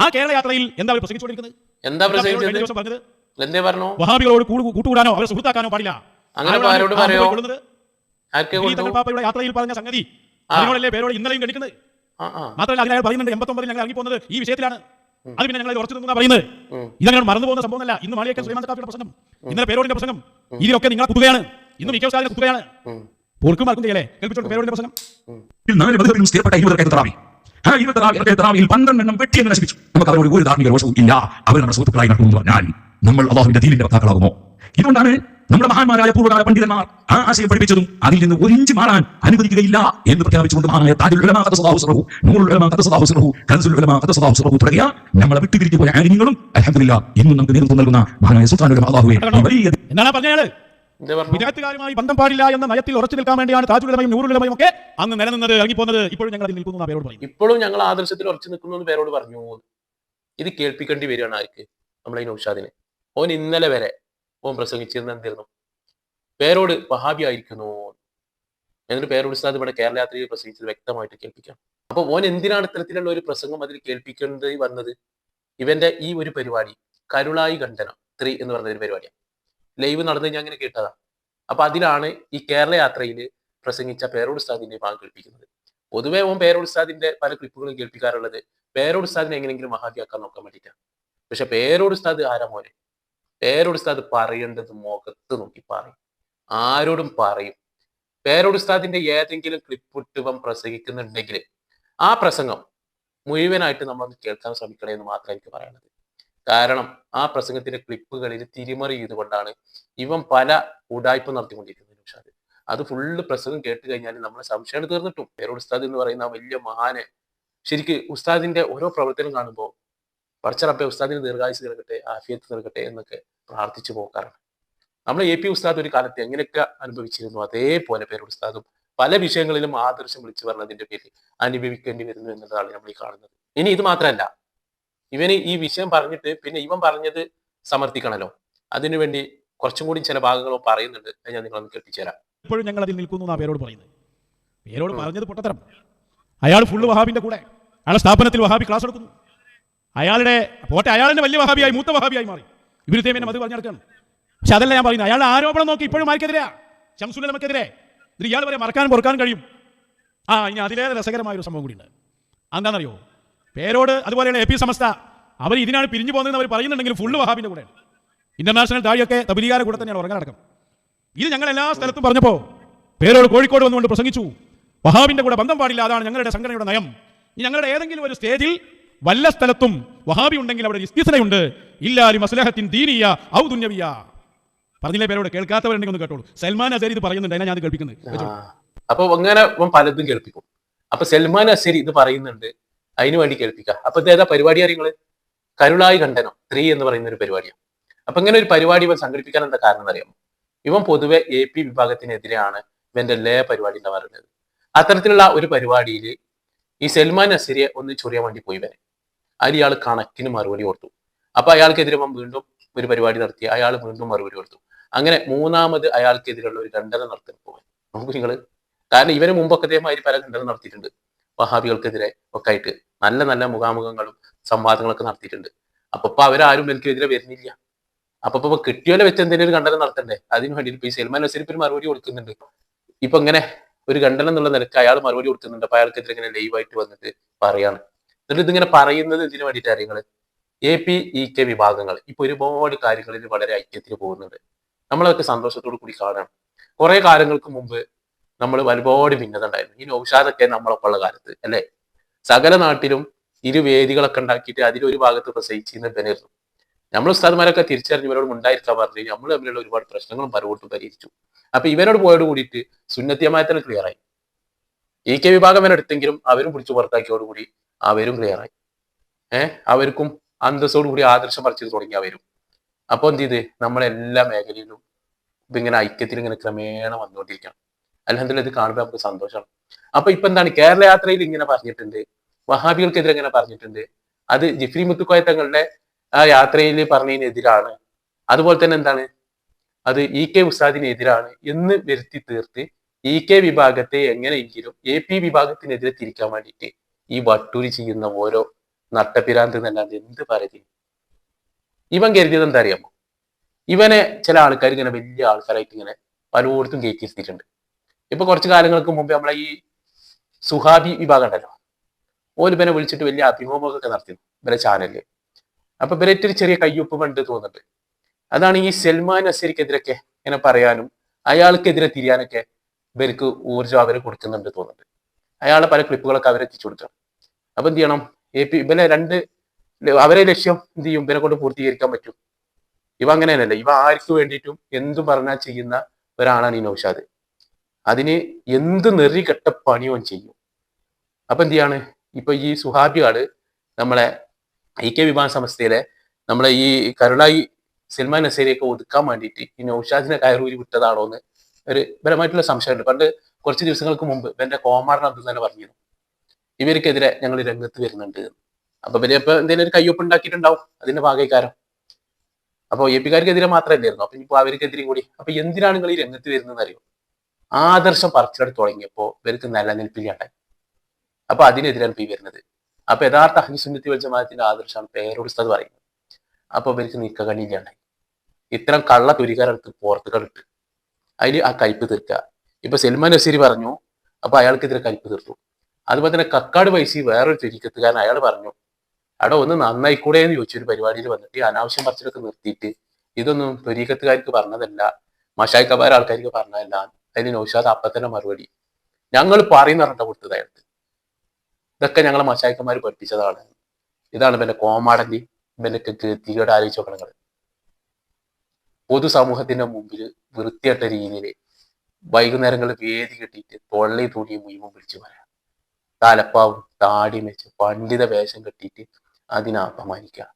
ആ കേരള യാത്രയിൽ എന്താ അവർ പ്രസംഗിച്ചുകൊണ്ടിരിക്കുന്നത്? എന്താ പ്രസംഗിച്ചത്? പറഞ്ഞത്? എന്തേ പറഞ്ഞു? വഹാബികളോട് കൂടു- കൂട്ടുകൂടാനോ അവരെ സുഹൃത്താക്കാനോ പാടില്ല. അങ്ങനെ യാത്രയിൽ പറഞ്ഞ സംഗതി. അതിനോടല്ലേ പേരോട് ഇന്നലെയും കണ്ടിക്കുന്നത് ആ ആ. മാത്രമല്ല അതിനായ പറയുന്നുണ്ട് എൺപത്തൊമ്പതിൽ ഞങ്ങൾ ഇറങ്ങിപ്പോകുന്നത് ഈ വിഷയത്തിലാണ്. അത് പിന്നെ ഞങ്ങൾ ഉറച്ചു നിന്നാ പറയുന്നത്. ഇതങ്ങനെ മറന്നു പോകുന്ന സംഭവമല്ല ഇന്ന് മാളിയേക്കൽ ശ്രീമാൻ കാപ്പിയുടെ പ്രസംഗം. ഇന്നലെ പേരോടിന്റെ പ്രസംഗം. ഇതിലൊക്കെ നിങ്ങളെ കുത്തുകയാണ്. ഇന്ന് മിക്ക ഉസ്താദിനെ കുത്തുകയാണ്. പോർക്കും മാർക്കും ചെയ്യലേ കേൾപ്പിച്ചോണ്ട് പേരോടിന്റെ പ്രസംഗം. തറാവി റക്കയത്ത് തറാവിയിൽ പന്ത്രണ്ടെണ്ണം വെട്ടിയെന്ന് നശിപ്പിച്ചു. നമുക്ക് അവരോട് ഒരു ധാർമ്മിക രോഷവും ഇല്ല. അവർ നമ്മുടെ സുഹൃത്തുക്കളായി നടക്കുന്നു പറഞ്ഞാൽ നമ്മൾ അള്ളാഹുവിന്റെ ദീനിന്റെ വക്താക്കളാകുമോ? ഇതുകൊണ്ടാണ് നമ്മുടെ മഹാന്മാരായ പൂർവകാല പണ്ഡിതന്മാർ ആ ആശയം പഠിപ്പിച്ചതും അതിൽ നിന്ന് ഒരു ഇഞ്ച് മാറാൻ അനുവദിക്കുകയില്ല എന്ന് പ്രഖ്യാപിച്ചുകൊണ്ട് മഹാനായ തുടങ്ങിയ നമ്മളെ വിട്ടുപിരിഞ്ഞു പോയ ആലിമ്യങ്ങളും അൽഹംദുലില്ലാ ഇന്നും നമുക്ക് നേതൃത്വം നൽകുന്ന മഹാനായ സുൽത്താൻ വലിയ എന്നാണ് പറഞ്ഞയാൾ കാര്യമായി ബന്ധം പാടില്ല എന്ന നയത്തിൽ ഉറച്ചു നിൽക്കാൻ വേണ്ടിയാണ് താജുലമയും നൂറുലമയും ഒക്കെ അന്ന് നിലനിന്നത് ഇറങ്ങിപ്പോന്നത് ഇപ്പോഴും ഞങ്ങൾ അതിൽ നിൽക്കുന്നു പേരോട് പറഞ്ഞു ഇപ്പോഴും ഞങ്ങൾ ആദർശത്തിൽ ഉറച്ചു നിൽക്കുന്നു എന്ന് പേരോട് പറഞ്ഞു. ഇത് കേൾപ്പിക്കേണ്ടി വരികയാണ് ആർക്ക്? നമ്മളെ നൗഷാദിന്. ഓൻ ഇന്നലെ വരെ ഓൻ പ്രസംഗിച്ചിരുന്ന എന്തായിരുന്നു പേരോട് വഹാബി ആയിരിക്കുന്നു എന്നിട്ട് പേരോട് ഉസ്താദ് ഇവിടെ കേരള യാത്രയിൽ പ്രസംഗിച്ചത് വ്യക്തമായിട്ട് കേൾപ്പിക്കാം. അപ്പൊ ഓൻ എന്തിനാണ് ഇത്തരത്തിലുള്ള ഒരു പ്രസംഗം അതിൽ കേൾപ്പിക്കേണ്ടത് വന്നത്? ഇവന്റെ ഈ ഒരു പരിപാടി കരുളായി ഖണ്ഡനം ത്രീ എന്ന് പറഞ്ഞ ഒരു പരിപാടിയാണ്. ലൈവ് നടന്നു ഞാൻ അങ്ങനെ കേട്ടതാ. അപ്പൊ അതിലാണ് ഈ കേരള യാത്രയിൽ പ്രസംഗിച്ച പേരോട് ഉസ്താദിന്റെ ഭാഗം കേൾപ്പിക്കുന്നത്. പൊതുവേ ഓൻ പേരോട് ഉസ്താദിന്റെ പല ക്ലിപ്പുകളും കേൾപ്പിക്കാറുള്ളത് പേരോട് ഉസ്താദിനെ എങ്ങനെയെങ്കിലും മഹാബിയാക്കാൻ നോക്കാൻ വേണ്ടിയിട്ടാണ് പക്ഷെ പേരോട് ഉസ്താദ് ആരാ മോനെ? പേരോട് ഉസ്താദ് പറയേണ്ടത് മുഖത്ത് നോക്കി പറയും. ആരോടും പറയും. പേരോട് ഉസ്താദിന്റെ ഏതെങ്കിലും ക്ലിപ്പ് ഇട്ടുവൻ പ്രസംഗിക്കുന്നുണ്ടെങ്കിൽ ആ പ്രസംഗം മുഴുവനായിട്ട് നമ്മൾ കേൾക്കാൻ ശ്രമിക്കണേ എന്ന് മാത്രമേ എനിക്ക് പറയാനുള്ളത്. കാരണം ആ പ്രസംഗത്തിന്റെ ക്ലിപ്പുകളിൽ തിരിമറി ചെയ്തുകൊണ്ടാണ് ഇവൻ പല ഉടായ്പ നടത്തിക്കൊണ്ടിരിക്കുന്നത് നിഷാദ് അത് ഫുള്ള് പ്രസംഗം കേട്ട് കഴിഞ്ഞാൽ നമ്മളെ സംശയം തീർന്നിട്ടും. പേരോട് ഉസ്താദ് എന്ന് പറയുന്ന വലിയ മഹാനെ ശരിക്ക് ഉസ്താദിന്റെ ഓരോ പ്രവർത്തനം കാണുമ്പോൾ പറച്ചറപ്പേ ഉസ്താദിന് ദീർഘായുസ് നൽകട്ടെ ആഫിയത്ത് നൽകട്ടെ എന്നൊക്കെ പ്രാർത്ഥിച്ചു പോക്കാറാണ്. നമ്മൾ എ പി ഉസ്താദ് ഒരു കാലത്ത് എങ്ങനെയൊക്കെ അനുഭവിച്ചിരുന്നു? അതേപോലെ പേരോട് ഉസ്താദും പല വിഷയങ്ങളിലും ആദർശം വിളിച്ചു പറഞ്ഞതിന്റെ പേരിൽ അനുഭവിക്കേണ്ടി വരുന്നു എന്നതാണ് നമ്മൾ ഈ കാണുന്നത്. ഇനി ഇത് മാത്രമല്ല ഇവന് ഈ വിഷയം പറഞ്ഞിട്ട് പിന്നെ ഇവൻ പറഞ്ഞത് സമർത്ഥിക്കണല്ലോ. അതിനുവേണ്ടി കുറച്ചും കൂടി ചില ഭാഗങ്ങൾ പറയുന്നുണ്ട്. ഞാൻ നിങ്ങളൊന്ന് കെട്ടിച്ചേരാം ഇപ്പോഴും ഞങ്ങൾ അതിൽ നിൽക്കുന്നു എന്നാ പേരോട് പറയുന്നത്. പേരോട് പറഞ്ഞത് പൊട്ടത്തരം. അയാൾ ഫുള്ള് വഹാബിന്റെ കൂടെ. അയാളെ സ്ഥാപനത്തിൽ വഹാബി ക്ലാസ് എടുക്കുന്നു. അയാളുടെ പോട്ടെ അയാളിന്റെ വലിയ വഹാബിയായി മൂത്ത വഹാബിയായി മാറി. ഇവർ തേമിനെ മതി പറഞ്ഞെടുക്കണം പക്ഷെ അതല്ല ഞാൻ പറയുന്നത്. അയാളുടെ ആരോപണം നോക്കി ഇപ്പോഴും ആർക്കെതിരെയാ ശംസുലമക്കെതിരെ ഇത് ഇയാൾ വരെ മറക്കാനും പൊറുക്കാനും കഴിയും. ആ ഇനി അതിലേറെ രസകരമായ ഒരു സംഭവം കൂടിയുണ്ട്. എന്താണെന്നറിയോ പേരോട് അതുപോലെയുള്ള എ പി സമസ്ത. അവർ ഇതിനാണ് പിരിഞ്ഞു പോകുന്നതെന്ന് അവർ പറയുന്നുണ്ടെങ്കിലും ഫുള്ള് വഹാബിന്റെ കൂടെ. ഇന്റർനാഷണൽ താഴെയൊക്കെ തബിലികാരെ കൂടെ തന്നെയാണ് ഉറങ്ങാനടക്കം ഇത് ഞങ്ങൾ എല്ലാ സ്ഥലത്തും പറഞ്ഞപ്പോൾ പേരോട് കോഴിക്കോട് വന്നുകൊണ്ട് പ്രസംഗിച്ചു. വഹാബിന്റെ കൂടെ ബന്ധം പാടില്ല അതാണ് ഞങ്ങളുടെ സംഘടനയുടെ നയം. ഇനി ഞങ്ങളുടെ ഏതെങ്കിലും ഒരു സ്റ്റേജിൽ വല്ല സ്ഥലത്തും വഹാബി ഉണ്ടെങ്കിൽ അവിടെ ഇസ്തിസനയുണ്ട് ഇല്ലാലി മസ്ലഹത്തിൻ ദീനിയ ഔ ദുന്യവിയ. പറഞ്ഞില്ലേ പേരോട്? കേൾക്കാത്തവരുണ്ടെങ്കിൽ ഒന്ന് കേട്ടോളൂ. സൽമാൻ അസരി ഇത് പറയുന്നുണ്ട്. അതിനാ ഞാൻ കേൾപ്പിക്കുന്നത്. അപ്പൊ അങ്ങനെ പലതും കേൾപ്പിക്കും. അപ്പൊ സൽമാൻ അസരി ഇത് പറയുന്നുണ്ട്. അതിനു വേണ്ടി കേൾപ്പിക്കുക. അപ്പൊ ഇതേതാ പരിപാടി അറിയങ്ങൾ കരുളായി കണ്ടനോ ത്രീ എന്ന് പറയുന്ന ഒരു പരിപാടിയാണ് അപ്പൊ ഇങ്ങനെ ഒരു പരിപാടി ഇവൻ സംഘടിപ്പിക്കാൻ എന്താ കാരണം എന്നറിയാമോ? ഇവൻ പൊതുവെ എ പി വിഭാഗത്തിനെതിരെയാണ് ഇവന്റെ ലേ പരിപാടി ഉണ്ടാവാറുള്ളത്. അത്തരത്തിലുള്ള ഒരു പരിപാടിയിൽ ഈ സൽമാൻ അസരിയെ ഒന്ന് ചൊറിയാൻ വേണ്ടി പോയി വരെ അതിൽ ഇയാൾ കണക്കിന് മറുപടി കൊടുത്തു. അപ്പൊ അയാൾക്കെതിരെ വീണ്ടും ഒരു പരിപാടി നടത്തി അയാൾ വീണ്ടും മറുപടി കൊടുത്തു. അങ്ങനെ മൂന്നാമത് അയാൾക്കെതിരെയുള്ള ഒരു ഖണ്ഡനം നടത്തി പോകാൻ നമുക്ക് നിങ്ങൾ കാരണം ഇവന് മുമ്പൊക്കെ അതേമാതിരി പല ഖണ്ഡനം നടത്തിയിട്ടുണ്ട്. വഹാബികൾക്കെതിരെ ഒക്കെ ആയിട്ട് നല്ല നല്ല മുഖാമുഖങ്ങളും സംവാദങ്ങളൊക്കെ നടത്തിയിട്ടുണ്ട്. അപ്പൊ ഇപ്പൊ അവരാരും എനിക്കെതിരെ വരുന്നില്ല. അപ്പൊ ഇപ്പൊ കിട്ടിയോലെ വെച്ച് എന്തെങ്കിലും ഒരു ഖണ്ഡനം നടത്തണ്ടേ? അതിന് വേണ്ടിയിട്ട് ഈ സൽമാൻ നസീർ ഇപ്പൊ മറുപടി കൊടുക്കുന്നുണ്ട്. ഇപ്പൊ ഇങ്ങനെ ഒരു ഖണ്ഡനം എന്നുള്ള നിലയ്ക്ക് അയാൾ മറുപടി കൊടുക്കുന്നുണ്ട്. അപ്പൊ അയാൾക്കെതിരെ ഇങ്ങനെ ലൈവായിട്ട് വന്നിട്ട് പറയാണ്. എന്നിട്ട് ഇതിങ്ങനെ പറയുന്നത് ഇതിന് വേണ്ടിയിട്ട് അറിയങ്ങൾ എ പി ഇ കെ വിഭാഗങ്ങൾ ഇപ്പൊ ഒരുപാട് കാര്യങ്ങളിൽ വളരെ ഐക്യത്തിന് പോകുന്നുണ്ട്. നമ്മളതൊക്കെ സന്തോഷത്തോടു കൂടി കാണണം. കുറെ കാലങ്ങൾക്ക് മുമ്പ് നമ്മൾ ഒരുപാട് ഭിന്നത ഉണ്ടായിരുന്നു. ഈ നൗഷാദൊക്കെ നമ്മളൊപ്പം ഉള്ള കാലത്ത് അല്ലെ? സകല നാട്ടിലും ഇരു വേദികളൊക്കെ ഉണ്ടാക്കിയിട്ട് അതിലൊരു ഭാഗത്ത് പ്രസവിച്ചിരുന്ന ബനീർന്നു നമ്മൾ ഉസ്താദ്മാരൊക്കെ തിരിച്ചറിഞ്ഞ് ഇവരോട് ഉണ്ടായിരിക്കാൻ പറഞ്ഞു നമ്മൾ തമ്മിലുള്ള ഒരുപാട് പ്രശ്നങ്ങളും പരവോട്ടും പരിഹരിച്ചു. അപ്പൊ ഇവരോട് പോയോട് കൂടിയിട്ട് സുന്നത്യമായത്തിന് ക്ലിയർ ആയി. ഇ കെ വിഭാഗം വരെ എടുത്തെങ്കിലും അവരും പിടിച്ചു പുറത്താക്കിയോടുകൂടി അവരും ക്ലിയർ ആയി. ഏഹ് അവർക്കും അന്തസ്സോടുകൂടി ആദർശം പറിച്ചു തുടങ്ങി അവരും. അപ്പൊ എന്ത് ചെയ്ത്? നമ്മളെല്ലാ മേഖലയിലും ഇപ്പൊ ഇങ്ങനെ ഐക്യത്തിൽ ഇങ്ങനെ ക്രമേണ വന്നുകൊണ്ടിരിക്കണം അലഹദില്ല ഇത് കാണുമ്പോൾ നമുക്ക് സന്തോഷം. അപ്പൊ ഇപ്പൊ എന്താണ്? കേരള യാത്രയിൽ ഇങ്ങനെ പറഞ്ഞിട്ടുണ്ട്. വഹാബികൾക്കെതിരെ ഇങ്ങനെ പറഞ്ഞിട്ടുണ്ട്. അത് ജിഫ്രി മുത്തുക്കോയ തങ്ങളുടെ ആ യാത്രയിൽ പറഞ്ഞതിനെതിരാണ്. അതുപോലെ തന്നെ എന്താണ്? അത് ഇ കെ ഉസ്താദിനെതിരാണ് എന്ന് വരുത്തി തീർത്ത് ഇ കെ വിഭാഗത്തെ എങ്ങനെയെങ്കിലും എ പി വിഭാഗത്തിനെതിരെ തിരിക്കാൻ വേണ്ടിയിട്ട് ഈ വട്ടൂരി ചെയ്യുന്ന ഓരോ നട്ടപ്പിരാന്ത് എന്നല്ലാണ്ട് എന്ത് പറയുന്നത്? ഇവൻ കരുതിയത് എന്താ അറിയാമോ? ഇവനെ ചില ആൾക്കാർ ഇങ്ങനെ വലിയ ആൾക്കാരായിട്ട് ഇങ്ങനെ പലയിടത്തും കയറ്റി എത്തിയിട്ടുണ്ട് ഇപ്പൊ കുറച്ച് കാലങ്ങൾക്ക് മുമ്പ് നമ്മളെ ഈ സുഹാബി വിഭാഗം ഉണ്ടല്ലോ. ഓൽ ഇവനെ വിളിച്ചിട്ട് വലിയ അഭിമുഖമൊക്കെ നടത്തി ഇവരെ ചാനലിൽ അപ്പൊ ഇവരേറ്റ് ഒരു ചെറിയ കയ്യൊപ്പ് ഉണ്ട് തോന്നുന്നുണ്ട്. അതാണ് ഈ സൽമാൻ അസരിക്കെതിരൊക്കെ ഇങ്ങനെ പറയാനും അയാൾക്കെതിരെ തിരിയാനൊക്കെ ഇവർക്ക് ഊർജം അവർ കൊടുക്കുന്നുണ്ട് തോന്നുന്നുണ്ട്. അയാളെ പല ക്ലിപ്പുകളൊക്കെ അവരെത്തിച്ചു കൊടുക്കണം. അപ്പൊ എന്ത് ചെയ്യണം? എ പി ഇവനെ രണ്ട് അവരെ ലക്ഷ്യം എന്ത് ചെയ്യും? ഇവനെ കൊണ്ട് പൂർത്തീകരിക്കാൻ പറ്റും. ഇവ അങ്ങനെയല്ലല്ലോ. ഇവ ആർക്ക് വേണ്ടിയിട്ടും എന്തും പറഞ്ഞാൽ ചെയ്യുന്ന ഒരാളാണ് ഈ നൗഷാദ്. അതിന് എന്ത് നെറി കെട്ട പണിയും ചെയ്യും. അപ്പൊ എന്ത് ചെയ്യാണ്? ഇപ്പൊ ഈ സുഹാബിയാട് നമ്മളെ ഐ കെ വിമാന സംസ്ഥയിലെ നമ്മളെ ഈ കരുളായി സൽമാൻ നസേരിയൊക്കെ ഒതുക്കാൻ വേണ്ടിയിട്ട് ഈ നൗഷാദിനെ കയറൂരി വിട്ടതാണോ എന്ന് ഒരു പരമായിട്ടുള്ള സംശയമുണ്ട്. പണ്ട് കുറച്ച് ദിവസങ്ങൾക്ക് മുമ്പ് എന്റെ കോമാടൻ അബ്ദുൽ തന്നെ പറഞ്ഞിരുന്നു. ഇവർക്കെതിരെ ഞങ്ങൾ രംഗത്ത് വരുന്നുണ്ട്. അപ്പൊ ഇവർ ഇപ്പൊ എന്തെങ്കിലും ഒരു കയ്യൊപ്പ് ഉണ്ടാക്കിയിട്ടുണ്ടാവും അതിന്റെ ഭാഗക്കാരം അപ്പൊ എ പിക്കാർക്കെതിരെ മാത്രമല്ലായിരുന്നു അപ്പൊ ഇപ്പൊ അവർക്കെതിരെയും കൂടി. അപ്പൊ എന്തിനാണ് നിങ്ങൾ ഈ രംഗത്ത് വരുന്നത് അറിയോ? ആദർശം പറിച്ചെടുത്ത് തുടങ്ങിയപ്പോ ഇവർക്ക് നിലനിൽപ്പില്ലാണ്ടായി അപ്പൊ അതിനെതിരാണ് പി വരുന്നത്. അപ്പൊ യഥാർത്ഥ അഹിസുന്നത്തി വൽ ജമാഅത്തിന്റെ ആദർശമാണ് പേരോടുസ്തത് പറയുന്നത്. അപ്പൊ ഇവർക്ക് നീക്കകണിയില്ലാണ്ടായി ഇത്തരം കള്ള തുരികാരെടുത്ത് പുറത്തുകളിട്ട് അതിൽ ആ കയ്പ് തീർക്കുക. ഇപ്പൊ സൽമാൻ നസീരി പറഞ്ഞു അപ്പൊ അയാൾക്കെതിരെ കയ്പ് തീർത്തു. അതുപോലെ തന്നെ കക്കാട് പൈസി വേറൊരു ചുരുക്കത്തുകാരൻ അയാൾ പറഞ്ഞു അവിടെ ഒന്ന് നന്നായിക്കൂടെ എന്ന് ചോദിച്ചൊരു പരിപാടിയിൽ വന്നിട്ട് അനാവശ്യം പറച്ചിലൊക്കെ നിർത്തിയിട്ട് ഇതൊന്നും തുരീക്കത്തുകാർക്ക് പറഞ്ഞതല്ല മഷായിക്കബാർ ആൾക്കാർക്ക് പറഞ്ഞതല്ല അതിന് നൗഷാദ് അപ്പൊ തന്നെ മറുപടി. ഞങ്ങൾ പറയുന്ന പറഞ്ഞ കൊടുത്തത് അയാൾക്ക് ഇതൊക്കെ ഞങ്ങളെ മശായിക്കന്മാർ പഠിപ്പിച്ചതാണ്. ഇതാണ് പിന്നെ കോമാടലി ഇവനൊക്കെ തീയുടെ ആലോചിച്ച് പൊതുസമൂഹത്തിന്റെ മുമ്പിൽ വൃത്തിയായിട്ട രീതിയിൽ വൈകുന്നേരങ്ങളിൽ വേദി കെട്ടിയിട്ട് തൊള്ളി തുണി മുഴുവൻ പിടിച്ചു പറയാം. തലപ്പാവും താടി വെച്ച് പണ്ഡിത വേഷം കെട്ടിയിട്ട് അതിനെ അപമാനിക്കുക